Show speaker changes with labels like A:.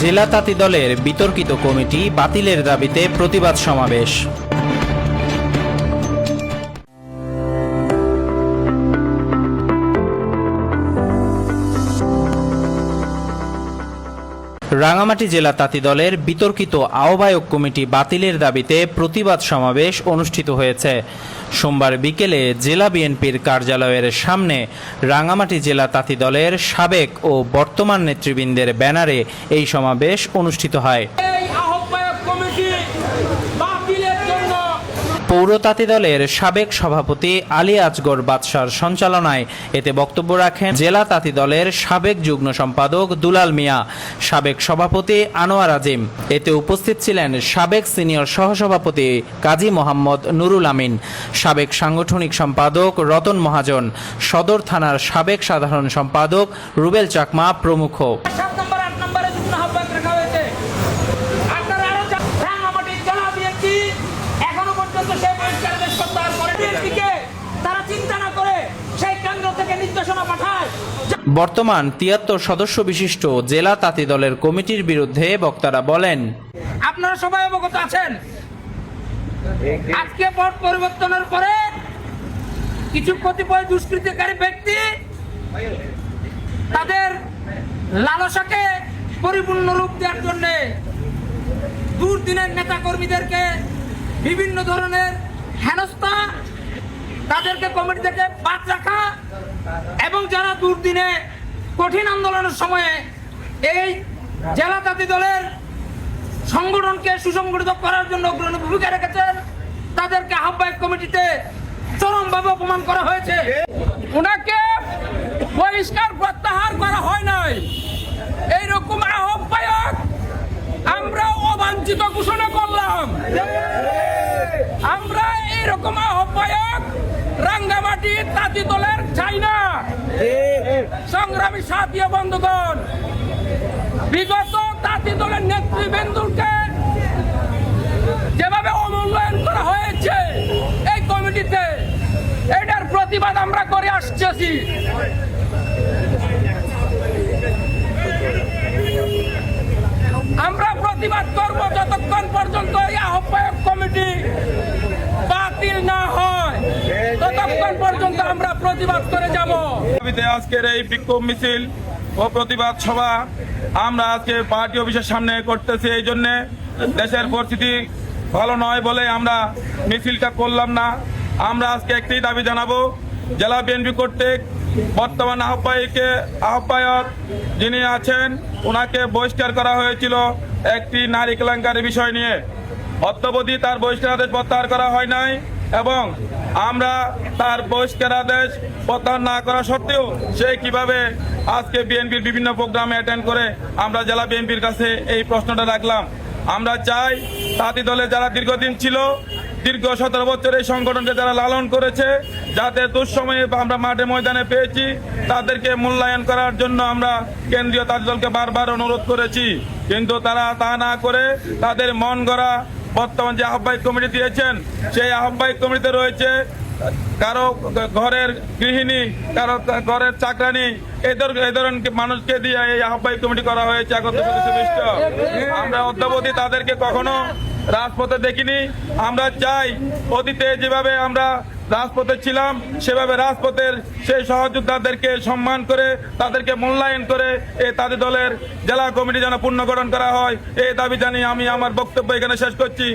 A: জেলা তাঁতি দলের বিতর্কিত কমিটি বাতিলের দাবিতে প্রতিবাদ সমাবেশ। রাঙামাটি জেলা তাঁতি দলের বিতর্কিত আহ্বায়ক কমিটি বাতিলের দাবিতে প্রতিবাদ সমাবেশ অনুষ্ঠিত হয়েছে। সোমবার বিকেলে জেলা বিএনপির কার্যালয়ের সামনে রাঙামাটি জেলা তাঁতি দলের সাবেক ও বর্তমান নেতৃবৃন্দের ব্যানারে এই সমাবেশ অনুষ্ঠিত হয়
B: এই আহ্বায়ক কমিটি বাতিলের জন্য
A: পৌর তাঁতি দলের সাবেক সভাপতি আলী আজগর বাদশার সঞ্চালনায় এতে বক্তব্য রাখেন জেলা তাঁতি দলের সাবেক যুগ্ম সম্পাদক দুলাল মিয়া, সাবেক সভাপতি আনোয়ার আজিম। এতে উপস্থিত ছিলেন সাবেক সিনিয়র সহসভাপতি কাজী মোহাম্মদ নুরুল আমিন, সাবেক সাংগঠনিক সম্পাদক রতন মহাজন, সদর থানার সাবেক সাধারণ সম্পাদক রুবেল চাকমা প্রমুখ
B: সাত নম্বর আট নম্বরে যুগ্ম আহ্বায়ক রাখা হয়েছে আপনারা আরও জানেন, রাঙামাটি জেলা বিএনপি এখনও পর্যন্ত সেই বহিষ্কারাদেশ প্রত্যাহার করে বিএনপিকে তারা চিন্তা না করে সেই কেন্দ্র থেকে নির্দেশনা পাঠায় যে
A: বর্তমান তিয়াত্তর সদস্য বিশিষ্ট জেলা তাঁতি দলের কমিটির বিরুদ্ধে বক্তারা বলেন,
B: আপনারা সবাই অবগত আছেন। আজকে পট পরিবর্তনের পরে কিছু কতিপয় দুষ্কৃতিকারী ব্যক্তি তাদের লালসাকে পরিপূর্ণ রূপ দেওয়ার জন্য দুর্দিনের নেতা কর্মীদেরকে বিভিন্ন ধরনের হেনস্থা তাদেরকে কমিটি থেকে বাদ রাখা এবং যারা দুর্দিনে কঠিন আন্দোলনের সময়ে এই জেলা জাতি দলের সংগঠনকে সুসংগঠিত করার জন্য অগ্রণী ভূমিকা রেখেছেন, তাদেরকে আহ্বায়ক কমিটিতে চরমভাবে অপমান করা হয়েছে। ওনাকে বহিষ্কার প্রত্যাহার করা হয় নাই। এইরকম আহ্বায়ক আমরা অবাঞ্ছিত ঘোষণা করলাম। আমরা এইরকম আহ্বায়ক রাঙ্গামাটি তাঁতি দলের চাই না সংগ্রামী সাথী ও বন্ধুগণ বিগত তাঁতি দলের নেতৃবৃন্দকে যেভাবে অমূল্যায়ন করা হয়েছে এই কমিটিতে এটার প্রতিবাদ আমরা করে আসতেছি। আমরা প্রতিবাদ করব যতক্ষণ পর্যন্ত এই আহ্বায়ক কমিটি বাতিল না হয় ততক্ষণ পর্যন্ত আমরা প্রতিবাদ করে যাব।
C: আজকের এই বিক্ষোভ মিছিল ও প্রতিবাদ সভা আমরা আজকে পার্টি অফিসের সামনে করতেছি। এই জন্যে দেশের পরিস্থিতি ভালো নয় বলে আমরা মিছিলটা করলাম না। আমরা আজকে একটি দাবি জানাব, জেলা বিএনপি কর্তৃক বর্তমান আহ্বায়কে আহ্বায়ক যিনি আছেন ওনাকে বহিষ্কার করা হয়েছিল একটি নারী কেলেঙ্কারি বিষয় নিয়ে। অদ্যবধি তার বহিষ্কারাদেশ প্রত্যাহার করা হয় নাই। এবং আমরা তার বহিষ্কারাদেশ প্রত্যাহার না করা সত্ত্বেও সে কীভাবে আজকে বিএনপির বিভিন্ন প্রোগ্রামে অ্যাটেন্ড করে, আমরা জেলা বিএনপির কাছে এই প্রশ্নটা রাখলাম। আমরা চাই তাঁতি দলে যারা দীর্ঘদিন ছিল, দীর্ঘ সতেরো বছর এই সংগঠনকে যারা লালন করেছে, যাতে দুঃসময়ে আমরা মাঠে ময়দানে পেয়েছি, তাদেরকে মূল্যায়ন করার জন্য আমরা কেন্দ্রীয় তাঁতি দলকে বারবার অনুরোধ করেছি। কিন্তু তারা তা না করে তাদের মন গড়া বর্তমান যে আহ্বায়ক কমিটি দিয়েছেন, সেই আহ্বায়ক কমিটিতে রয়েছে কারও ঘরের গৃহিণী, কারও ঘরের চাকরানি, এই ধর- এই ধরনের মানুষকে দিয়ে এই আহ্বায়ক কমিটি করা হয়েছে একত্র সদস্য আমরা অদ্যাবধি তাদেরকে কখনো রাজপথে দেখিনি। আমরা চাই অতীতে যেভাবে আমরা রাজপথে ছিলাম, সেভাবে রাজপথের সেই সহযোদ্ধাদেরকে সম্মান করে, তাদেরকে মূল্যায়ন করে এ তাদের দলের জেলা কমিটি যেন পুনর্গঠন করা হয় এই দাবি জানিয়ে আমি আমার বক্তব্য এখানে শেষ করছি।